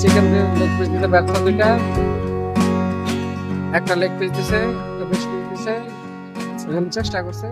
Chicken leg piece দিতে ব্যর্থ দুইটা একটা লেগ পিস দিছে একটা পিস দিছে চেষ্টা করছে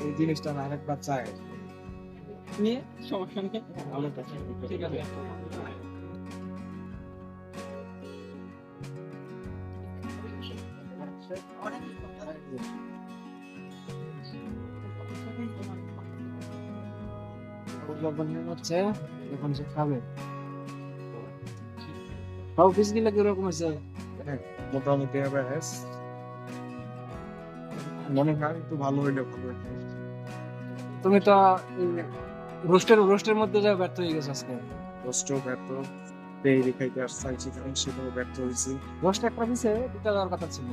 এই জিনিসটা আরেকবার চাই আছে উদ্ভাবনী হচ্ছে এখন সে খাবে। তাও পিসগুলো কীরকম আছে মোটামুটি অ্যাভারেজ মনে হয় একটু ভালো হইলে ভালো হইতো। তুমি তো রোস্টের রোস্টের মধ্যে যা ব্যর্থ হয়ে গেছে আজকে। কষ্টও ব্যর্থ। পেয়ে খাইতে আর চাইছি কারণ সেটাও ব্যর্থ হয়েছি। রোস্ট একটা পিসে দুটা দেওয়ার কথা ছিল।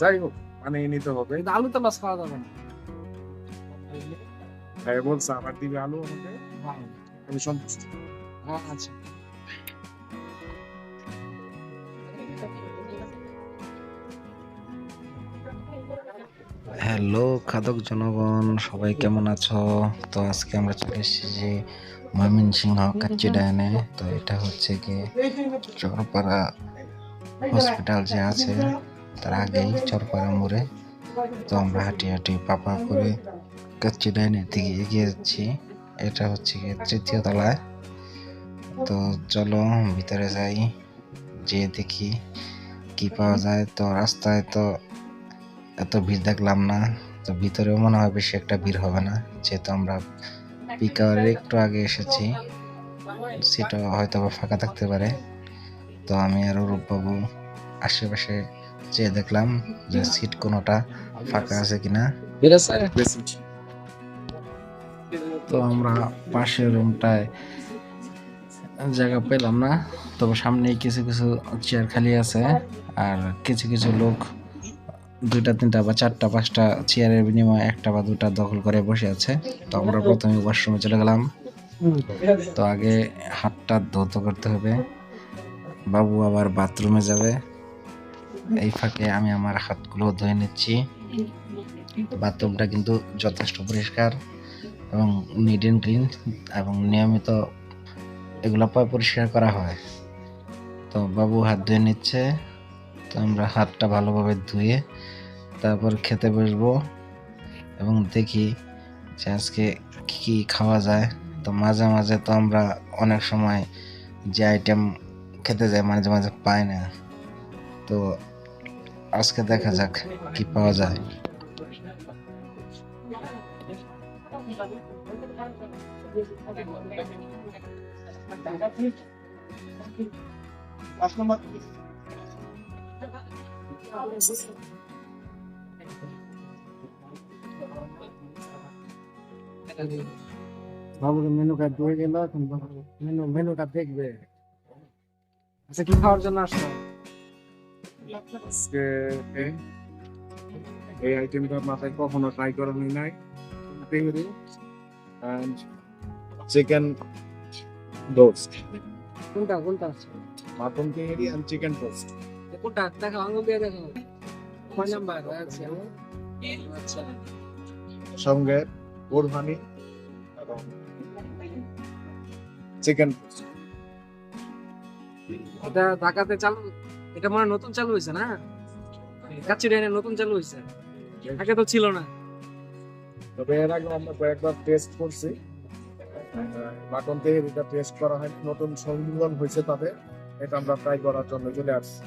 যাই হোক মানে নিতে হবে। আলু তো মাছ খাওয়া যাবে না। বলছে আবার দিবে আমাকে। আমি সন্তুষ্ট। আচ্ছা হ্যালো খাদক জনগণ, সবাই কেমন আছো? তো আজকে আমরা চলে এসেছি যে ময়মনসিংহ কাচ্চি ডায়নে তো এটা হচ্ছে কি চরপাড়া হসপিটাল যে আছে, তার আগেই চরপাড়া মোড়ে। তো আমরা হাঁটি হাঁটি পাপা করে কাচ্চি ডাইনের দিকে এগিয়ে যাচ্ছি। এটা হচ্ছে তৃতীয় তলায়। তো চলো ভিতরে যাই যে দেখি কি পাওয়া যায়। তো রাস্তায় তো এত ভিড় দেখলাম না, তো ভিতরেও মনে হয় বেশি একটা ভিড় হবে না। যেহেতু আমরা পিক আওয়ারের একটু আগে এসেছি সেটা হয়তো বা ফাঁকা থাকতে পারে। তো আমি আর রূপবাবু আশেপাশে যেয়ে দেখলাম যে সিট কোনোটা। ফাঁকা আছে কিনা? তো আমরা পাশের রুমটায় জায়গা পেলাম না। তবে সামনেই কিছু কিছু চেয়ার খালি আছে। আর কিছু কিছু লোক দুইটা তিনটা বা চারটা পাঁচটা চেয়ারের বিনিময়ে একটা বা দুটা দখল করে বসে আছে। তো আমরা প্রথমে ওয়াশরুমে চলে গেলাম। তো আগে হাতটা ধৌত করতে হবে। বাবু আবার বাথরুমে যাবে। এই ফাঁকে আমি আমার হাতগুলো ধুয়ে নিচ্ছি। বাথরুমটা কিন্তু যথেষ্ট পরিষ্কার এবং নিট অ্যান্ড ক্লিন এবং নিয়মিত এগুলো পয় পরিষ্কার করা হয়। তো বাবু হাত ধুয়ে নিচ্ছে। তো আমরা হাতটা ভালোভাবে ধুয়ে তারপর খেতে বসবো এবং দেখি যে আজকে কী কী খাওয়া যায়। তো মাঝে মাঝে তো আমরা অনেক সময় যে আইটেম খেতে যাই, মাঝে মাঝে পাই না। তো আজকে দেখা যাক কি পাওয়া যায়। বাবুকে মেনু কার্ড দিয়ে গেল মেনু কার্ড দেখবে। আচ্ছা কি খাওয়ার জন্য আসছো আজকে এই- আইটেমটা মাথায় কখনো ট্রাই করানি নাই। অ্যান্ড চিকেন রোস্ট কোনটা কোনটা? Mutton tehari and chicken roast কোনটা? দেখো আঙুল দিয়ে দেখো। কয় নাম্বার? আছে আচ্ছা। সঙ্গে বোরহানি এবং চিকেন এটা ঢাকাতে চালু? এটা মনে হয় নতুন চালু হয়েছে না? কাচ্চি ডাইনে নতুন চালু হয়েছে আগে তো ছিল না। তবে এর আগে আমরা কয়েকবার টেস্ট করছি। মাটন তেহরিটা টেস্ট করা হয়। নতুন সংযোজন হয়েছে তাদের এটা আমরা ট্রাই করার জন্য চলে আসছি।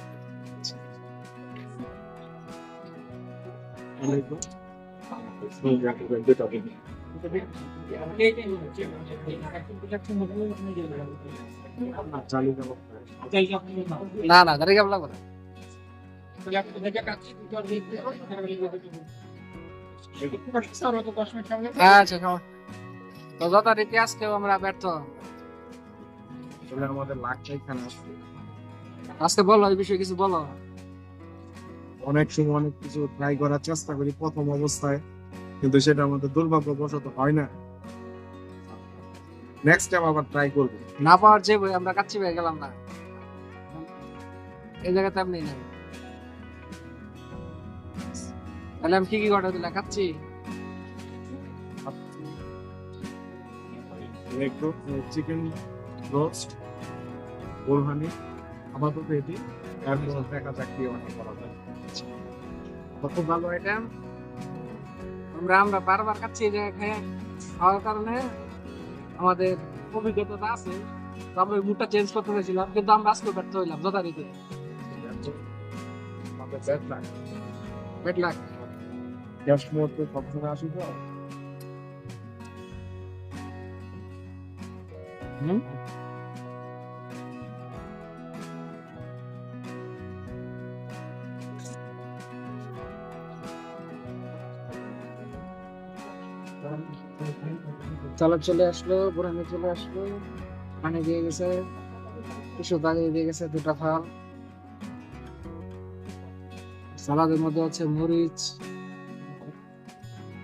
চালিয়ে যাব না না দাঁড়িয়ে কেমন লাগবে না আচ্ছা তো যথারীতি আজকেও আমরা ব্যর্থ। আমাদের লাখটাই খানা আজকে বলো এই বিষয়ে কিছু বলো। অনেক সময় অনেক কিছু ট্রাই করার চেষ্টা করি প্রথম অবস্থায় কিন্তু সেটা আমাদের দুর্ভাগ্যবশত হয় না। নেক্সট টাইম আবার ট্রাই করব। না পাওয়ার যে আমরা কাচ্চি পেয়ে গেলাম না। এই জায়গাতে আপনি যাবেন তাহলে আমি কি কি চিকেন রোস্ট কোরবানি আপাতত এটি। আমরা বারবার খাচ্ছি এই খাওয়ার কারণে আমাদের অভিজ্ঞতা আছে। তবে আমরা মুডটা চেঞ্জ করতে চাইছিলাম কিন্তু আমরা আজকে ব্যর্থ হইলাম যথারীতি। আমাদের ব্যাট লাগ বেট লাগ গ্যাস মুহূর্তে সবসময় আসি তো হুম চালক চলে আসলো বুড়ানি চলে আসলো। পানি দিয়ে গেছে কিছু দাগিয়ে দিয়ে গেছে দুটা থাল সালাদের মধ্যে আছে মরিচ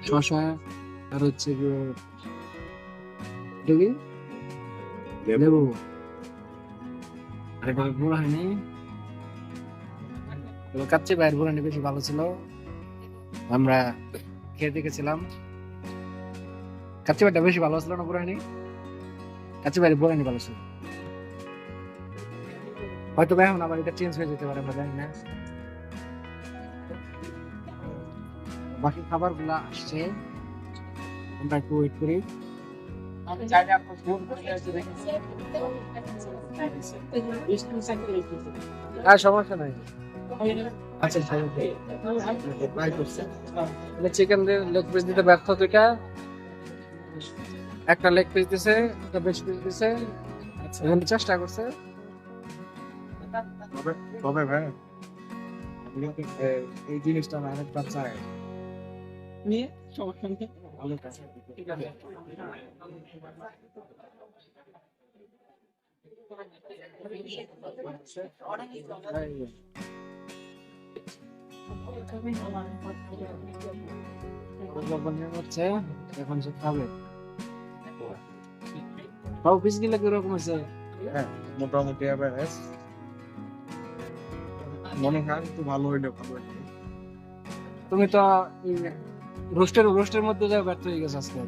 শশা আর হচ্ছে? লেবু। বুড়ানি এবার কাচ্চি বেশি ভালো ছিল। আমরা খেয়ে দেখেছিলাম। কাচ্চি ভাইটা বেশি ভালো ছিল না বুড়ানি কাচ্চি ভাইয়ের বুড়ানি ভালো ছিল। হয়তো এখন আবার এটা চেঞ্জ হয়ে যেতে পারে আমরা জানি না। বাকি খাবারগুলা আসছে। আমরা একটু ওয়েট করি। হ্যাঁ সমস্যা নাই। আচ্ছা চিকেন লেগ পিস দিতে ব্যর্থ দুইটা একটা লেগ পিস দিছে একটা বেশ পিস দিছে। এখানে চেষ্টা করছে। তবে তবে ভাই এই জিনিসটা আমি আরেকটা চাই। নিয়ে সমস্যা নেই ভালো কাজ ঠিক আছে হচ্ছে এখন সে খাবে বাবু পিস গিলা কীরকম হয়েছে হ্যাঁ মোটামুটি অ্যাভারেজ মনে হয় একটু ভালো হইলে ভালো হইতো। তুমি তো রোস্টের রোস্টের মধ্যে যা ব্যর্থ হয়ে গেছে আজকে।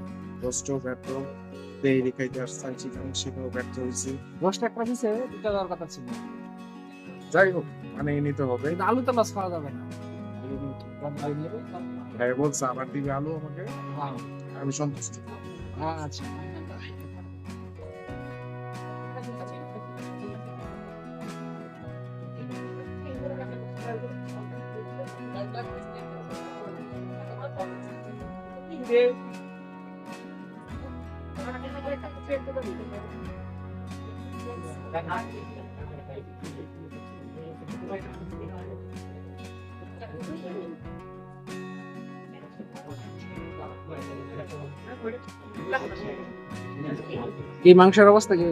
রোস্টও ব্যর্থ। তেইরি খাইতে আসছেন চিকেন সেটাও ব্যর্থ হয়েছে। রোস্ট একটা দিছে দুটা দেওয়ার কথা ছিল। যাই হোক মানে নিতে হবে। আলু তো মাছ খাওয়া যাবে না। হ্যাঁ বলছে আমার দিবে আলু আমাকে। হ্যাঁ, আমি সন্তুষ্ট। হ্যাঁ, আচ্ছা কি মাংসের অবস্থা কি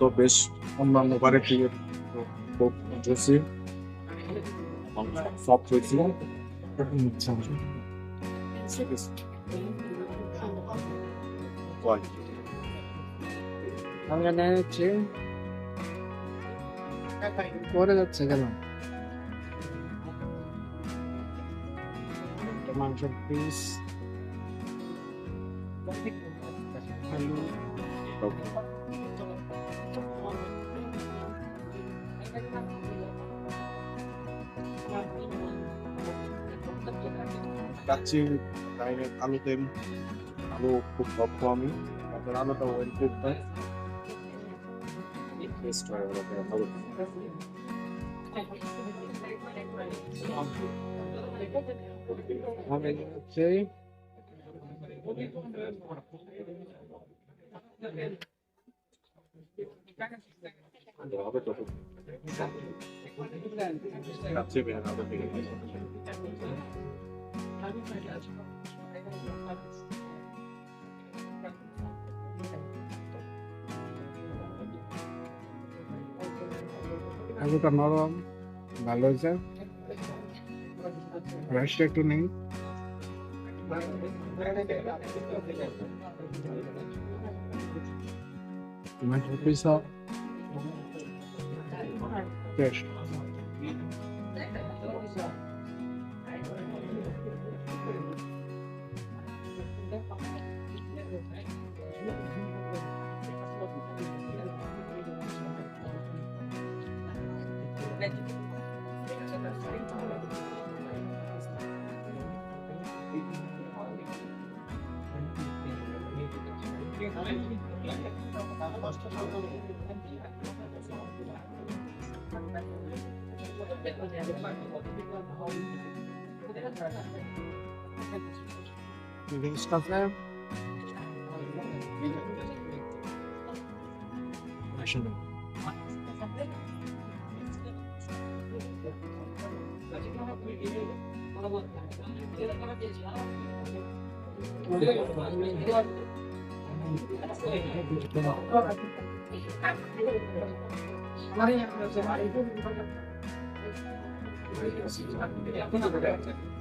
তো বেশ অন্যান্য বারের থেকে খুব জুসি সফট হয়েছিল see this one. I'm gonna do. Please. Hello. Okay. Direct আলু তেল আলু খুব ভক্ত আমি আপনার আলুটা ওয়েল কুক হয়। টেস্ট হয় ওটা ভালো আমি হচ্ছে হবে তো কাচ্চি বের হবে আলুটা নরম ভালো হয়েছে রাইসটা একটু নেই টমেটো পিসা taste You getting stuff now? I should know.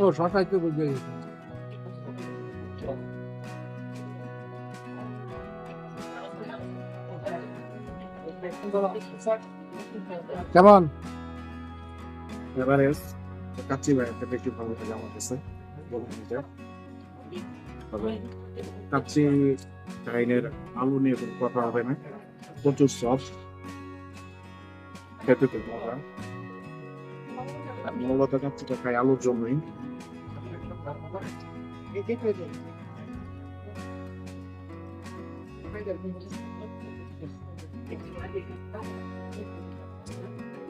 ও শশা একটু বুঝবে কেমন? এবারে কাচ্চি ভাইয়াটা একটু ভালো লাগে আমার কাছে। তবে কাচ্চি চাইনের আলু নিয়ে কথা হবে না, প্রচুর সফট। খেতে আর মূলত কাচ্চিটা খাই আলুর জন্যই।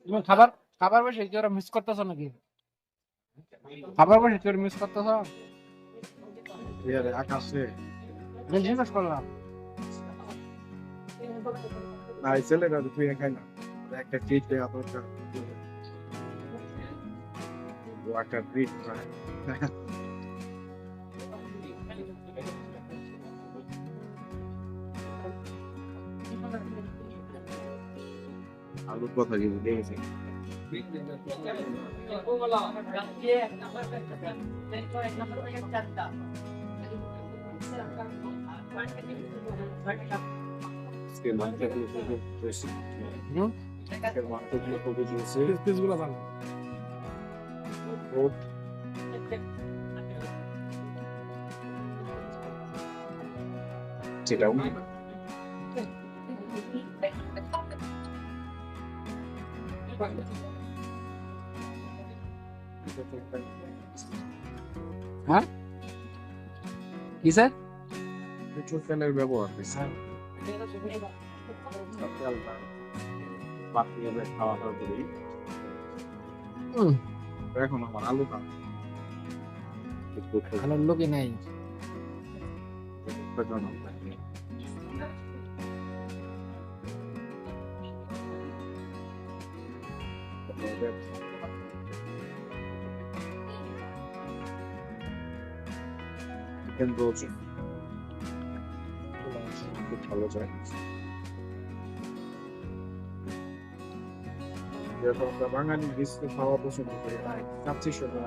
তুমি খাবার খাবার বসে কি ওরা মিস করতেছ নাকি? খাবার বসে কি মিস করতেছ? আকাশে। জিজ্ঞেস করলাম। না এই ছেলেটা তো তুই খাই না ওর একটা ট্রিট দেওয়া দরকার ও একটা ট্রিট আলুর কথা কিন্তু দেখেছি আজকে মাংসগুলো খুবই বেশি হুম? আজকের মাংসগুলো খুবই বেশি পিসগুলো ভালো বহুত সেটাও কি স্যার প্রচুর তেলের ব্যবহার বেশি বাকি হবে খাওয়া দাওয়া করি এখন আমার আলু খাওয়া ভালো লোকই নাই রোল খুব ভালো যায়। যেহেতু আমরা বাঙালি বিস্কুট খাওয়া পছন্দ করি না কাচ্চি শুধু।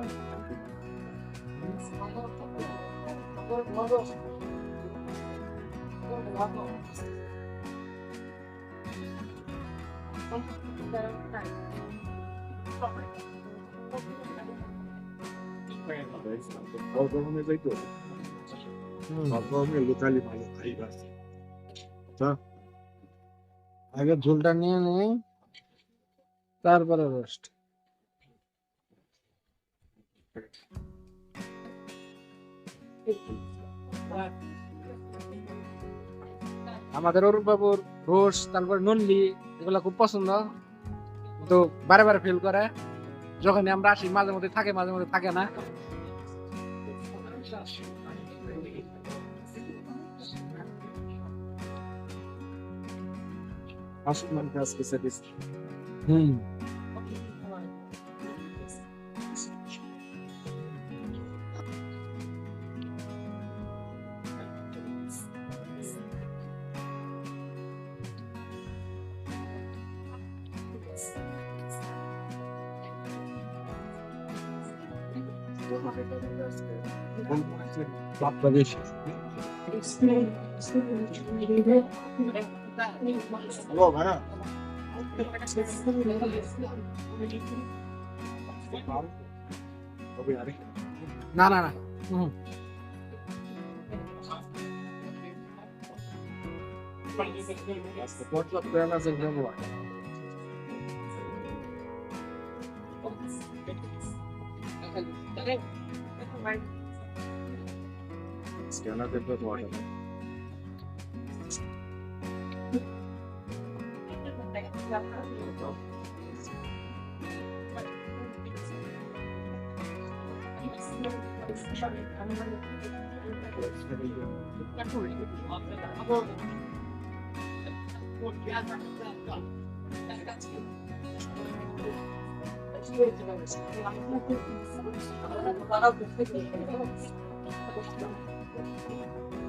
ফল গরমে যাই তো ফল গরমে লোকালি ভালো খাই বাস আগে ঝোলটা নিয়ে নেই, তারপরে রোস্ট আমাদের অরূপ বাবুর রোস্ট তারপরে নন্দি এগুলো খুব পছন্দ। তো বারে বারে ফিল করে। যখন আমরা আসি, মাঝে মধ্যে থাকে, মাঝে মধ্যে থাকে না। আসুন মানে আজকে স্যাটিস হুম বাপটা বেশি হ্যালো ভাইয়া কবে আরে না না না হুম পর্যাপ্ত তেল আছে ব্যবহার স্ক্যানার দেখবে তো অর্ডার that. Thank you.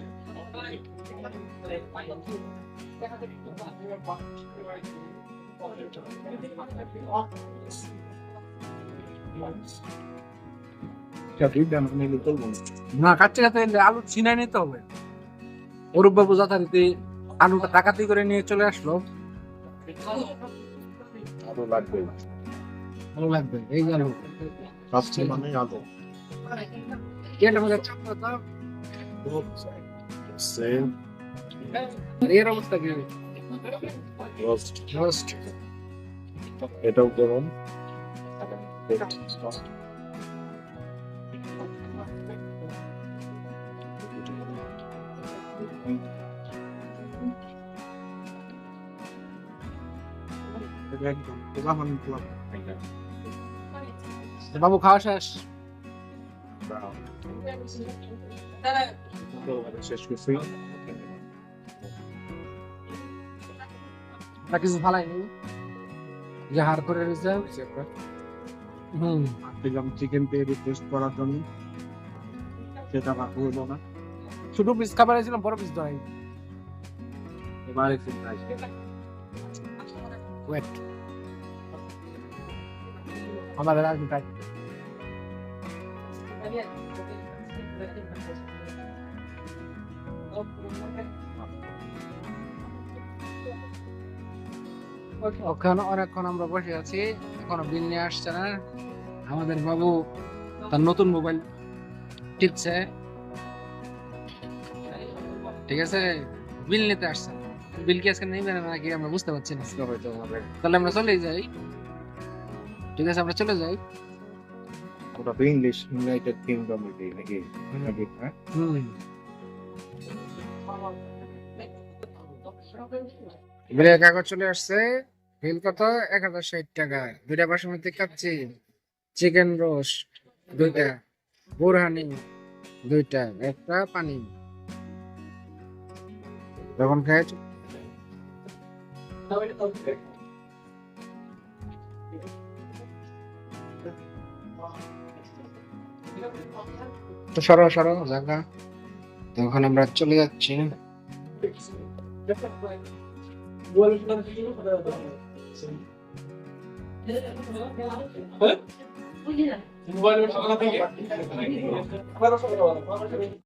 না কাটতে কাটতে আলু ছিনাই নিতে হবে। অরূপ বাবু যথারীতি আলুটা ডাকাতি করে নিয়ে চলে আসলো। লাগবে। এই কাচ্চি মানে আলু। এটার মধ্যে চাপ দাও সেম এর অবস্থা কি রোস্ট রোস্ট এটাও গরম বাবু খাওয়া শেষ। শেষ করছি। না কিছু ফালাইনি যে হার করে রয়েছে। হুম। দিলাম চিকেন পেয়ে টেস্ট করার জন্য। সেটা আমার হলো না। ছোট পিস খাবার ছিলাম বড় পিস ধরাই। এবার একটু ওয়েট আমাদের আর ওখানে অনেকক্ষণ আমরা বসে আছি এখনও বিল নিয়ে আসছে না। আমাদের বাবু তার নতুন মোবাইল টিপছে। ঠিক আছে? বিল নিতে আসছে। বিল কি আজকে নেবে না নাকি আমরা বুঝতে পারছি না। হয়তো তাহলে আমরা চলেই যাই। ঠিক আছে আমরা চলে যাই। ওটা ইংলিশ ইউনাইটেড কিংডম নাকি? নাকি হ্যাঁ? হুম। বিলের কাগজ চলে আসছে। কত? এক হাজার ষাট টাকা। দুইটা বাসমতি কাচ্ছি চিকেন দুইটা। বুরহানি, দুইটা। একটা পানি। সরো সরো জায়গা তখন আমরা চলে যাচ্ছি। মোবাইল